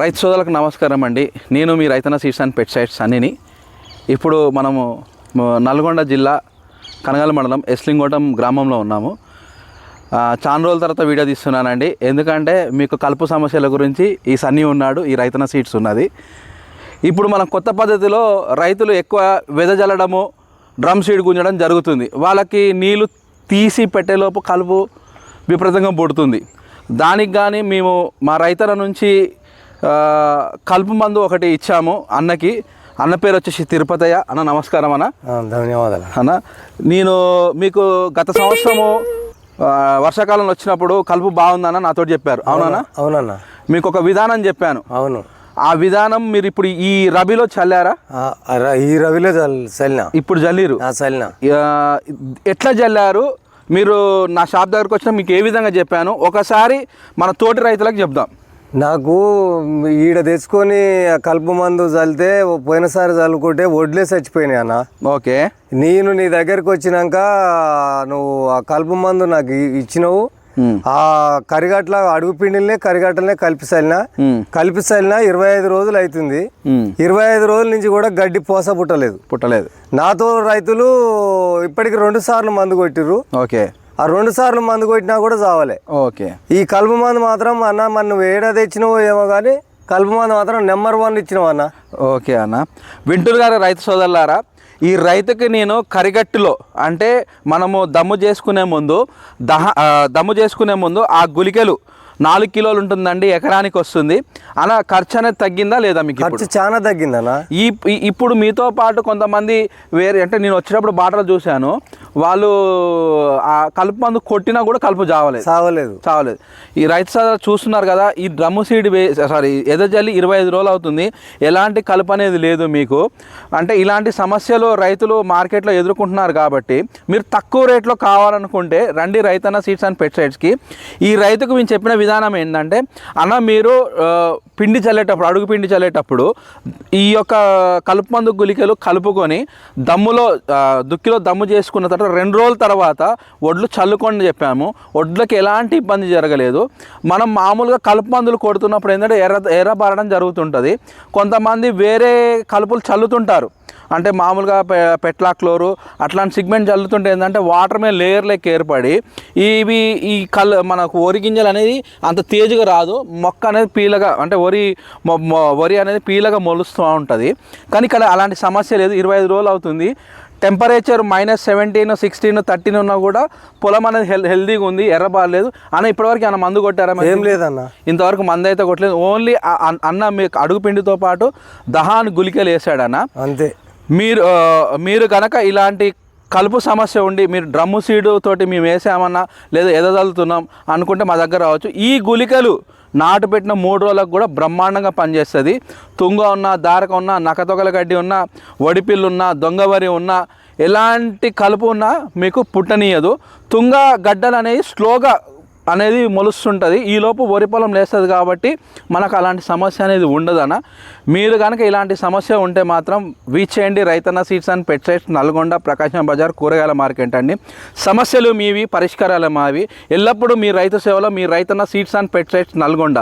రైతు సోదరులకు నమస్కారం అండి. నేను మీ రైతన్న సీడ్స్ అండ్ పెట్ సైట్స్ అన్నిని ఇప్పుడు మనము నల్గొండ జిల్లా కనగల మండలం ఎస్లింగోటం గ్రామంలో ఉన్నాము. చాలా రోజుల తర్వాత వీడియో తీస్తున్నానండి. ఎందుకంటే మీకు కలుపు సమస్యల గురించి ఈ సన్నీ ఉన్నాడు ఈ రైతన్న సీడ్స్ ఉన్నది. ఇప్పుడు మనం కొత్త పద్ధతిలో రైతులు ఎక్కువ వెదజల్లడము డ్రమ్ సీడ్ గుంజడం జరుగుతుంది. వాళ్ళకి నీళ్ళు తీసి పెట్టేలోపు కలుపు విపరీతంగా పుడుతుంది దానికి కానీ మేము మా రైతుల నుంచి కలుపు మందు ఒకటి ఇచ్చాము అన్నకి. అన్న పేరు వచ్చేసి తిరుపతయ్య. అన్న నమస్కారం అన్న. ధన్యవాదాలు. అన్న నేను మీకు గత సంవత్సరము వర్షాకాలంలో వచ్చినప్పుడు కలుపు బాగుందన్న నాతో చెప్పారు. అవునా అవునన్నా. మీకు ఒక విధానం చెప్పాను. అవును. ఆ విధానం మీరు ఇప్పుడు ఈ రబీలో చల్లారా? ఈ రవిలో చల్- చల్లిన? ఇప్పుడు జల్లిరు ఆ, చల్లిన. ఎట్లా జల్లారు మీరు నా షాప్ దగ్గరకు వచ్చిన మీకు ఏ విధంగా చెప్పాను. ఒకసారి మన తోటి రైతులకు చెప్దాం. నాకు ఈడ తెచ్చుకొని ఆ కలుపు మందు చల్లితే పోయినసారి చల్లుకుంటే వడ్లే చచ్చిపోయినాయి అన్న. ఓకే. నేను నీ దగ్గరికి వచ్చినాక నువ్వు ఆ కలుపు మందు నాకు ఇచ్చినావు. ఆ కరిగట్ల అడుగు పిండిలనే కరిగట్లనే కలిపి చల్లిన. కలిపి చల్లిన ఇరవై ఐదు రోజులు అవుతుంది. ఇరవై ఐదు రోజుల నుంచి కూడా గడ్డి పోస పుట్టలేదు. పుట్టలేదు. నాతో రైతులు ఇప్పటికి రెండు సార్లు మందు కొట్టిర్రు. ఓకే. ఆ రెండు సార్లు మందు కొట్టినా కూడా చావలే. ఓకే. ఈ కలుపు మందు మాత్రం అన్న మన నువ్వు ఏడా తెచ్చినావో ఏమో కానీ కలుపు మందు మాత్రం నెంబర్ వన్ ఇచ్చినావు అన్న. ఓకే అన్న. వింటూరు గారు రైతు సోదరులారా ఈ రైతుకి నేను కరిగట్టులో అంటే మనము దమ్ము చేసుకునే ముందు దహ దమ్ము చేసుకునే ముందు ఆ గులికలు నాలుగు కిలోలు ఉంటుందండి ఎకరానికి వస్తుంది. అలా ఖర్చు అనేది తగ్గిందా లేదా మీకు ఖర్చు చాలా తగ్గిందన్న. ఈ ఇప్పుడు మీతో పాటు కొంతమంది వేరే అంటే నేను వచ్చినప్పుడు బాటలు చూశాను. వాళ్ళు ఆ కలుపు మందు కొట్టినా కూడా కలుపు జావలేదు చావలేదు. చావలేదు. ఈ రైతు సోదరు చూస్తున్నారు కదా ఈ డ్రమ్ము సీడ్ వే సారీ ఎదజల్లి ఇరవై ఐదు రోజులు అవుతుంది. ఎలాంటి కలుపు అనేది లేదు మీకు. అంటే ఇలాంటి సమస్యలు రైతులు మార్కెట్లో ఎదుర్కొంటున్నారు కాబట్టి మీరు తక్కువ రేట్లో కావాలనుకుంటే రండి రైతన్న సీడ్స్ అండ్ పెస్టిసైడ్స్కి. ఈ రైతుకు మేము చెప్పిన విధానం విధానం ఏంటంటే అన్న మీరు పిండి చల్లేటప్పుడు అడుగు పిండి చల్లేటప్పుడు ఈ యొక్క కలుపు మందు గుళికలు కలుపుకొని దమ్ములో దుక్కిలో దమ్ము చేసుకున్న తర్వాత రెండు రోజుల తర్వాత ఒడ్లు చల్లుకొని చెప్పాము. ఒడ్లకి ఎలాంటి ఇబ్బంది జరగలేదు. మనం మామూలుగా కలుపు మందులు కొడుతున్నప్పుడు ఏంటంటే ఎర్ర ఎర్రబారడం జరుగుతుంటుంది. కొంతమంది వేరే కలుపులు చల్లుతుంటారు. అంటే మామూలుగా పె- పెట్లా క్లోరు అట్లాంటి సిగ్మెంట్ చల్లుతుంటే ఏంటంటే వాటర్ మీద లేయర్ లెక్క ఏర్పడి ఇవి ఈ కల్ మనకు వరి గింజలు అనేది అంత తేజగా రాదు. మొక్క అనేది పీలగా అంటే వరి వరి అనేది పీలగా మొలుస్తూ ఉంటుంది. కానీ ఇక్కడ అలాంటి సమస్య లేదు. ఇరవై ఐదు రోజులు అవుతుంది. Temperature minus seventeen sixteen thirteen ఉన్నా కూడా పొలం అనేది హెల్ హెల్దీగా ఉంది. ఎర్రబారలేదు అన్న ఇప్పటివరకు ఏమైనా మందు కొట్టారా? ఏం లేదన్న. ఇంతవరకు మందు అయితే కొట్టలేదు. ఓన్లీ అన్న- మీకు అడుగు పిండితో పాటు దహాన్ గులికలు వేసాడన్న. అంతే. మీరు మీరు కనుక ఇలాంటి కలుపు సమస్య ఉండి మీరు డ్రమ్ము సీడు తోటి మేము వేసామన్నా లేదా ఎదజల్లుతున్నాం అనుకుంటే మా దగ్గర రావచ్చు. ఈ గుళికలు నాటు పెట్టిన మూడు రోజులకు కూడా బ్రహ్మాండంగా పనిచేస్తుంది. తుంగ ఉన్న దారక ఉన్న నకతొగల గడ్డి ఉన్న వడిపిల్లు ఉన్న దొంగవరి ఉన్న ఎలాంటి కలుపు ఉన్నా మీకు పుట్టనీయదు. తుంగ గడ్డలు అనేవి స్లోగా అనేది మొలుస్తుంటుంది. ఈలోపు వరి పొలం లేస్తుంది కాబట్టి మనకు అలాంటి సమస్య అనేది ఉండదన్న మీరు కనుక ఇలాంటి సమస్య ఉంటే మాత్రం వీచ్ చేయండి రైతన్న seeds and pesticides Nalgonda Prakasam Bazar కూరగాయల మార్కెట్ అండి. సమస్యలు మీవి పరిష్కారాలు మావి. ఎల్లప్పుడూ మీ రైతు సేవలో మీ రైతన్న సీడ్స్ అండ్ పెట్సైడ్స్ నల్గొండ.